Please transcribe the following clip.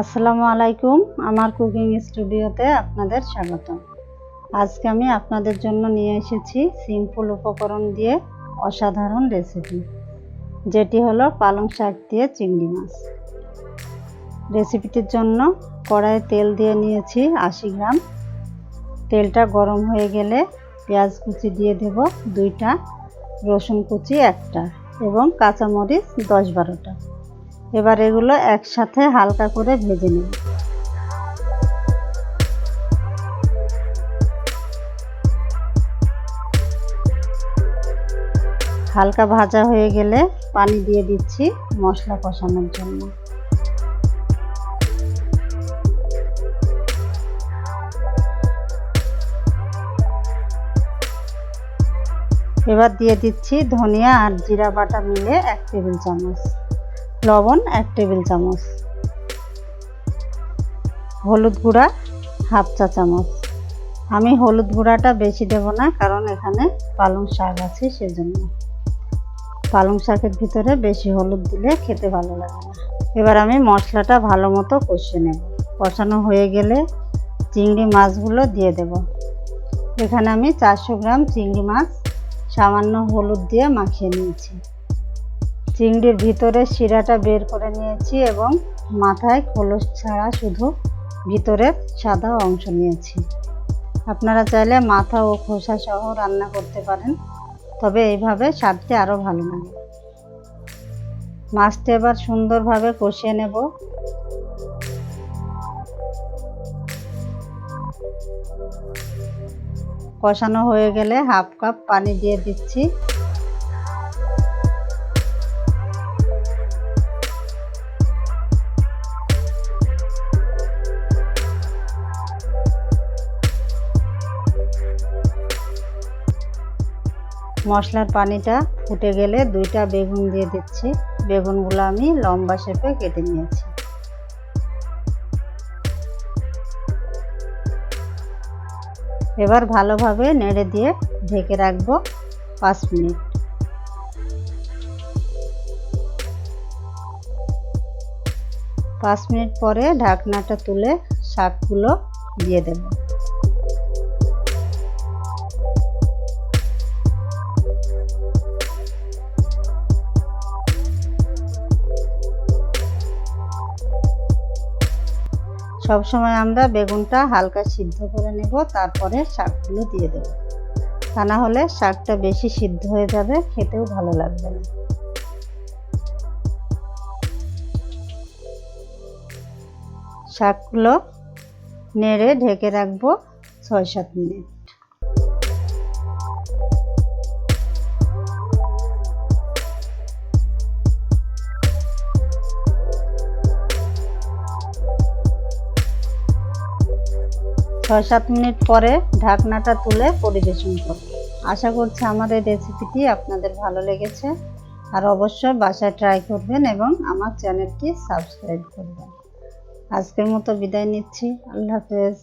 আসসালামু আলাইকুম, আমার কুকিং স্টুডিওতে আপনাদের স্বাগত আজকে আমি আপনাদের জন্য নিয়ে এসেছি সিম্পল উপকরণ দিয়ে অসাধারণ রেসিপি যেটি হলো পালং শাক দিয়ে চিংড়ি মাছ। রেসিপিটির জন্য কড়াইয়ে তেল দিয়ে নিয়েছি আশি গ্রাম। তেলটা গরম হয়ে গেলে পেঁয়াজ কুচি দিয়ে দেব দুইটা, রসুন কুচি একটা এবং কাঁচামরিচ দশ বারোটা। এবার এগুলো একসাথে হালকা করে ভেজে নেব। হালকা ভাজা হয়ে গেলে পানি দিয়ে দিচ্ছি মশলা কষানোর জন্য। এবার দিয়ে দিচ্ছি ধনিয়া আর জিরা বাটা মিলে এক টেবিল চামচ। লবণ এক টেবিল চামচ। হলুদ গুঁড়া হাফ চা চামচ। আমি হলুদ গুঁড়াটা বেশি দেব না, কারণ এখানে পালং শাক আছে সেজন্য। পালং শাকের ভিতরে বেশি হলুদ দিলে খেতে ভালো লাগে না। এবার আমি মশলাটা ভালো মতো কষিয়ে নেব। কষানো হয়ে গেলে চিংড়ি মাছগুলো দিয়ে দেব। এখানে আমি চারশো গ্রাম চিংড়ি মাছ সামান্য হলুদ দিয়ে মাখিয়ে নিয়েছি। চিংড়ির ভিতরে শিরাটা বের করে নিয়েছি এবং মাথায় খোলস ছাড়া শুধু ভিতরের সাদা অংশ নিয়েছি। আপনারা চাইলে মাথা ও খোসা সহ রান্না করতে পারেন, তবে এইভাবে স্বাদটি আরও ভালো লাগে। মাছটা এবার সুন্দরভাবে কষিয়ে নেব। কষানো হয়ে গেলে হাফ কাপ পানি দিয়ে দিচ্ছি। মশলার পানিটা ফুটে গেলে দুইটা বেগুন দিয়ে দিচ্ছি। বেগুনগুলো আমি লম্বা শেপে কেটে নিয়েছি। এবার ভালোভাবে নেড়ে দিয়ে ঢেকে রাখব পাঁচ মিনিট। পাঁচ মিনিট পরে ঢাকনাটা তুলে শাকগুলো দিয়ে দেবো। সব সময় আমরা বেগুনটা হালকা সিদ্ধ করে নেব, তারপরে শাকগুলো দিয়ে দেব। তা না হলে শাকটা বেশি সিদ্ধ হয়ে যাবে, খেতেও ভালো লাগবে না। শাকগুলো নেড়ে ঢেকে রাখব ছয় সাত মিনিট। ছয় সাত মিনিট পরে ঢাকনাটা তুলে পরিবেশন করব। আশা করছি আমার এই রেসিপিটি আপনাদের ভালো লেগেছে। আর অবশ্যই বাসায় ট্রাই করবেন এবং আমার চ্যানেলটি সাবস্ক্রাইব করবেন। আজকের মতো বিদায় নিচ্ছি। আল্লাহ হাফেজ।